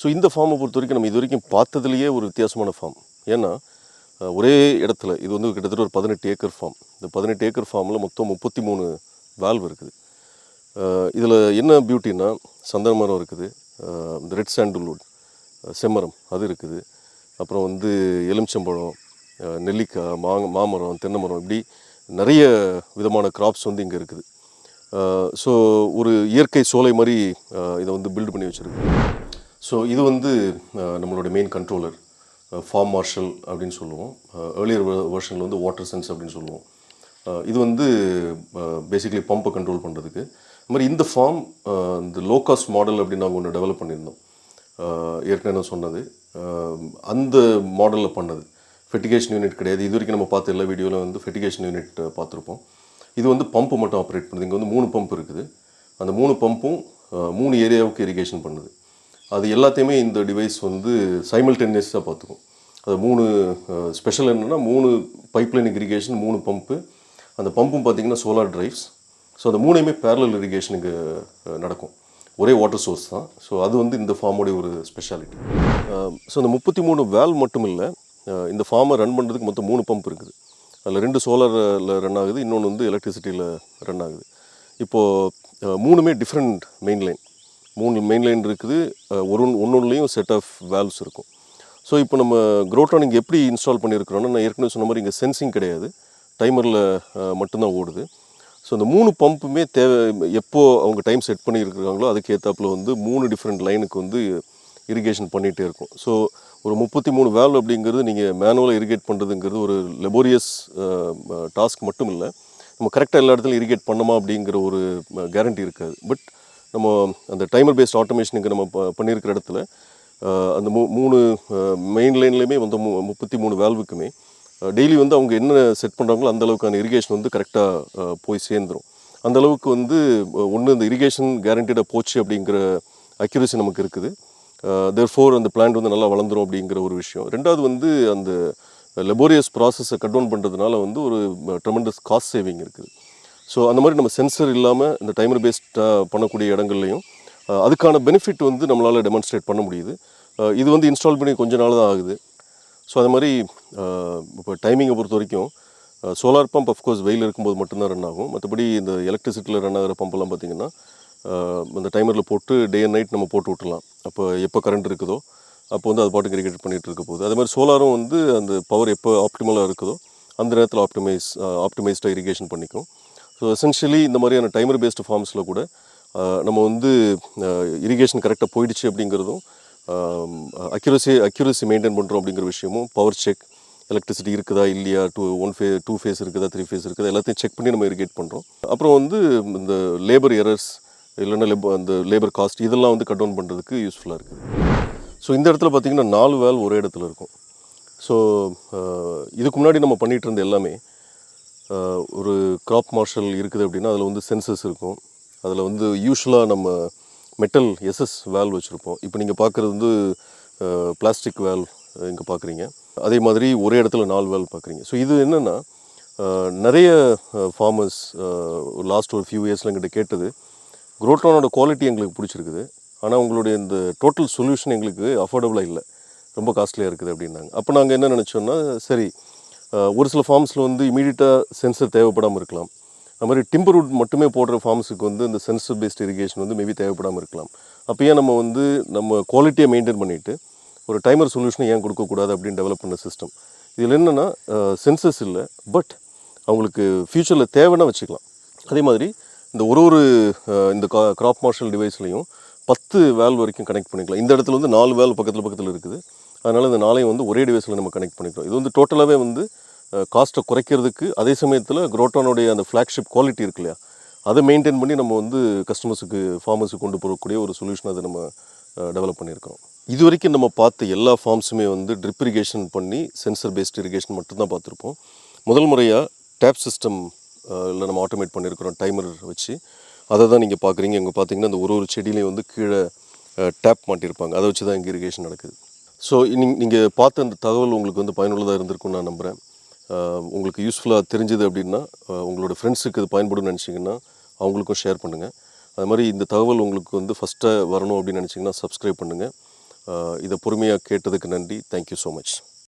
So இந்த ஃபார்மை பொறுத்த வரைக்கும் நம்ம இது வரைக்கும் பார்த்ததுலேயே ஒரு வித்தியாசமான ஃபார்ம் ஏன்னா ஒரே இடத்துல இது வந்து கிட்டத்தட்ட ஒரு பதினெட்டு ஏக்கர் ஃபார்ம் இந்த பதினெட்டு ஏக்கர் ஃபார்மில் மொத்தம் முப்பத்தி மூணு வேல்வ் இருக்குது இதில் என்ன பியூட்டின்னா சந்தன மரம் இருக்குது. இந்த ரெட் சாண்டில்வுட் செம்மரம் அது இருக்குது. அப்புறம் வந்து எலுமிச்சம்பழம் நெல்லிக்காய் மா மாமரம் தென்னை மரம் இப்படி நிறைய விதமான கிராப்ஸ் வந்து இங்கே இருக்குது. ஸோ ஒரு இயற்கை சோலை மாதிரி இதை வந்து பில்டு பண்ணி வச்சுருக்கு. ஸோ இது வந்து நம்மளோட நம்மளுடைய மெயின் கண்ட்ரோலர் ஃபார்ம் மார்ஷல் அப்படின்னு சொல்லுவோம். ஏர்லியர் வெர்ஷனில் வந்து வாட்டர் சென்ஸ் அப்படின்னு சொல்லுவோம். இது வந்து பேசிக்கலி பம்பை கண்ட்ரோல் பண்ணுறதுக்கு அது மாதிரி இந்த ஃபார்ம் இந்த லோ காஸ்ட் மாடல் அப்படின்னு நாங்கள் ஒன்று டெவலப் பண்ணியிருந்தோம். ஏற்கனவே நான் சொன்னது அந்த மாடலில் பண்ணது. ஃபெட்டிகேஷன் யூனிட் கிடையாது. இது வரைக்கும் நம்ம பார்த்த எல்லா வீடியோவில் வந்து ஃபெட்டிகேஷன் யூனிட் பார்த்துருப்போம். இது வந்து பம்பு மட்டும் ஆப்ரேட் பண்ணுது. இங்கே வந்து மூணு பம்ப் இருக்குது. அந்த மூணு பம்பும் மூணு ஏரியாவுக்கு இரிகேஷன் பண்ணுது. அது எல்லாத்தையுமே இந்த டிவைஸ் வந்து சைமல்டேனியஸாக பார்த்துக்கும். அது மூணு ஸ்பெஷல் என்னென்னா மூணு பைப்லைன் இரிகேஷன் மூணு பம்பு அந்த பம்பும் பார்த்தீங்கன்னா சோலார் ட்ரைவ்ஸ் ஸோ அந்த மூணையுமே பேரலல் இரிகேஷனுக்கு நடக்கும். ஒரே வாட்டர் சோர்ஸ் தான். ஸோ அது வந்து இந்த ஃபார்மோடைய ஒரு ஸ்பெஷாலிட்டி ஸோ இந்த முப்பத்தி மூணு வேல் மட்டும் இல்லை இந்த ஃபார்மை ரன் பண்ணுறதுக்கு மொத்தம் மூணு பம்ப் இருக்குது. அதில் ரெண்டு சோலாரில் ரன் ஆகுது இன்னொன்று வந்து எலக்ட்ரிசிட்டியில் ரன் ஆகுது. இப்போது மூணுமே டிஃப்ரெண்ட் மெயின் லைன் மூணு மெயின் லைன் இருக்குது. ஒரு ஒன்றுலேயும் செட் ஆஃப் வேல்வ்ஸ் இருக்கும். ஸோ இப்போ நம்ம க்ரோட்டான் இங்கே எப்படி இன்ஸ்டால் பண்ணியிருக்கிறோன்னா நான் ஏற்கனவே சொன்ன மாதிரி இங்கே சென்சிங் கிடையாது. டைமரில் மட்டும்தான் ஓடுது. ஸோ இந்த மூணு பம்புமே தேவை எப்போது அவங்க டைம் செட் பண்ணியிருக்கிறாங்களோ அதுக்கு வந்து மூணு டிஃப்ரெண்ட் லைனுக்கு வந்து இரிகேஷன் பண்ணிகிட்டே இருக்கும். ஸோ ஒரு முப்பத்தி மூணு வேல்வ் அப்படிங்கிறது நீங்கள் மேனுவலாக இரிகேட் பண்ணுறதுங்கிறது ஒரு லெபோரியஸ் டாஸ்க் மட்டும் இல்லை. நம்ம கரெக்டாக எல்லா இடத்துலையும் இரிகேட் பண்ணோமா அப்படிங்கிற ஒரு கேரண்டி இருக்காது. பட் நம்ம அந்த டைமர் பேஸ்ட் ஆட்டோமேஷனுக்கு நம்ம பண்ணியிருக்கிற இடத்துல அந்த மூ மூணு மெயின் லைன்லேயுமே வந்து மு முப்பத்தி மூணு வேல்வுக்குமே டெய்லி வந்து அவங்க என்ன செட் பண்ணுறாங்களோ அந்த அளவுக்கான இரிகேஷன் வந்து கரெக்டாக போய் சேர்ந்துரும். அந்த அளவுக்கு வந்து ஒன்று இந்த இரிகேஷன் கேரண்டீடாக போச்சு அப்படிங்கிற அக்யூரசி நமக்கு இருக்குது. தேர் ஃபோர் அந்த பிளான்ட் வந்து நல்லா வளர்ந்துரும் அப்படிங்கிற ஒரு விஷயம். ரெண்டாவது வந்து அந்த லெபோரியஸ் ப்ராசஸை கட் டவுன் பண்ணுறதுனால வந்து ஒரு ட்ரெமெண்டஸ் காஸ்ட் சேவிங் இருக்குது. ஸோ அந்த மாதிரி நம்ம சென்சர் இல்லாமல் இந்த டைமர் பேஸ்டாக பண்ணக்கூடிய இடங்கள்லையும் அதுக்கான பெனிஃபிட் வந்து நம்மளால் டெமான்ஸ்ட்ரேட் பண்ண முடியுது. இது வந்து இன்ஸ்டால் பண்ணி கொஞ்ச நாள் தான் ஆகுது. ஸோ அது மாதிரி இப்போ டைமிங்கை பொறுத்த வரைக்கும் சோலார் பம்ப் அஃப்கோர்ஸ் வெயில் இருக்கும்போது மட்டும்தான் ரன் ஆகும். மற்றபடி இந்த எலக்ட்ரிசிட்டியில் ரன் ஆகிற பம்பெல்லாம் பார்த்திங்கன்னா அந்த டைமரில் போட்டு டே அண்ட் நைட் நம்ம போட்டு விட்டுலாம் அப்போ எப்போ கரண்ட் இருக்குதோ அப்போ வந்து அது பாட்டுக்கு இரிகேட் பண்ணிகிட்டு இருக்க போகுது. அதே மாதிரி சோலாரும் வந்து அந்த பவர் எப்போ ஆப்டிமலாக இருக்குதோ அந்த நேரத்தில் ஆப்டிமைஸ் ஆப்டிமைஸ்டாக இரிகேஷன் பண்ணிக்கும். ஸோ எசென்ஷியலி இந்த மாதிரியான டைமர் பேஸ்டு ஃபார்ம்ஸில் கூட நம்ம வந்து இரிகேஷன் கரெக்டாக போயிடுச்சு அப்படிங்கிறதும் அக்யூரசி அக்யூரசி மெயின்டைன் பண்ணுறோம் அப்படிங்கிற விஷயமும் பவர் செக் எலக்ட்ரிசிட்டி இருக்குதா இல்லையா two one phase two phase இருக்குதா த்ரீ ஃபேஸ் இருக்குதா எல்லாத்தையும் செக் பண்ணி நம்ம இரிகேட் பண்ணுறோம் அப்புறம் வந்து இந்த லேபர் எரர்ஸ் இல்லைன்னா லேபர் அந்த லேபர் காஸ்ட் இதெல்லாம் வந்து கட் டவுன் பண்ணுறதுக்கு யூஸ்ஃபுல்லாக இருக்குது ஸோ இந்த இடத்துல பார்த்தீங்கன்னா நாலு வேல் ஒரே இடத்துல இருக்கும். ஸோ இதுக்கு முன்னாடி நம்ம பண்ணிகிட்டு இருந்த எல்லாமே ஒரு கிராப் மார்ஷல் இருக்குது அப்படின்னா அதில் வந்து சென்சஸ் இருக்கும். அதில் வந்து யூஸ்வலாக நம்ம மெட்டல் எஸ்எஸ் வேல் வச்சுருப்போம். இப்போ நீங்கள் பார்க்குறது வந்து பிளாஸ்டிக் வேல் இங்கே பார்க்குறீங்க அதே மாதிரி ஒரே இடத்துல நாலு வேல் பார்க்குறீங்க ஸோ இது என்னென்னா நிறைய ஃபார்மர்ஸ் லாஸ்ட் ஒரு ஃபியூ இயர்ஸில் எங்கிட்ட கேட்டது குரோட்டானோட குவாலிட்டி எங்களுக்கு பிடிச்சிருக்குது. ஆனால் உங்களுடைய இந்த டோட்டல் சொல்யூஷன் எங்களுக்கு அஃபோர்டபுளாக இல்லை. ரொம்ப காஸ்ட்லியாக இருக்குது அப்படின்னாங்க. அப்போ நாங்கள் என்ன நினச்சோன்னா சரி ஒரு சில ஃபார்ம்ஸில் வந்து இமீடியட்டாக சென்சர் தேவைப்படாமல் இருக்கலாம். அது மாதிரி டிம்பர் வுட் மட்டுமே போடுற ஃபார்ம்ஸுக்கு வந்து இந்த சென்சர் பேஸ்ட் இரிகேஷன் வந்து மேபி தேவைப்படாமல் இருக்கலாம். அப்போ ஏன் நம்ம வந்து நம்ம குவாலிட்டியை மெயின்டைன் பண்ணிவிட்டு ஒரு டைமர் சொல்யூஷனை ஏன் கொடுக்கக்கூடாது அப்படின்னு டெவலப் பண்ண சிஸ்டம் இதில் என்னென்னா சென்சஸ் இல்லை பட் அவங்களுக்கு ஃப்யூச்சரில் தேவைன்னா வச்சுக்கலாம். அதே மாதிரி இந்த ஒரு ஒரு இந்த இந்த கிராப் மார்ஷல் டிவைஸ்லையும் பத்து வேல் வரைக்கும் கனெக்ட் பண்ணிக்கலாம். இந்த இடத்துல வந்து நாலு வேல் பக்கத்தில் பக்கத்தில் இருக்குது. அதனால் இந்த நாளையும் வந்து ஒரே டிவைஸில் நம்ம கனெக்ட் பண்ணிக்கிறோம். இது வந்து டோட்டலாகவே வந்து காஸ்ட்டை குறைக்கிறதுக்கு அதே சமயத்தில் குரோட்டானுடைய அந்த ஃப்ளாக்ஷிப் குவாலிட்டி இருக்கு இல்லையா? அதை மெயின்டைன் பண்ணி நம்ம வந்து கஸ்டமர்ஸுக்கு ஃபார்மர்ஸுக்கு கொண்டு போகக்கூடிய ஒரு சொல்யூஷன் அதை நம்ம டெவலப் பண்ணியிருக்கோம் இது வரைக்கும் நம்ம பார்த்த எல்லா ஃபார்ம்ஸுமே வந்து ட்ரிப் இரிகேஷன் பண்ணி சென்சர் பேஸ்ட் இரிகேஷன் மட்டும்தான் பார்த்துருப்போம். முதல் முறையாக டேப் சிஸ்டம் இல்லை நம்ம ஆட்டோமேட் பண்ணியிருக்கிறோம் டைமர் வச்சு. அதை தான் நீங்கள் பார்க்குறீங்க. இங்கே பார்த்தீங்கன்னா அந்த ஒரு ஒரு செடியிலையும் வந்து கீழே டேப் மாட்டியிருப்பாங்க. அதை வச்சு தான் இங்கே இரிகேஷன் நடக்குது. ஸோ நீங்கள் பார்த்த அந்த தகவல் உங்களுக்கு வந்து பயனுள்ளதாக இருந்திருக்கும்னு நான் நம்புகிறேன் உங்களுக்கு யூஸ்ஃபுல்லாக தெரிஞ்சுது அப்படின்னா உங்களோட ஃப்ரெண்ட்ஸுக்கு இது பயன்படும்னு நினச்சிங்கன்னா அவங்களுக்கும் ஷேர் பண்ணுங்கள் அது மாதிரி இந்த தகவல் உங்களுக்கு வந்து ஃபஸ்ட்டாக வரணும் அப்படின்னு நினச்சிங்கன்னா சப்ஸ்கிரைப் பண்ணுங்கள் இதை பொறுமையாக கேட்டதுக்கு நன்றி. Thank you so much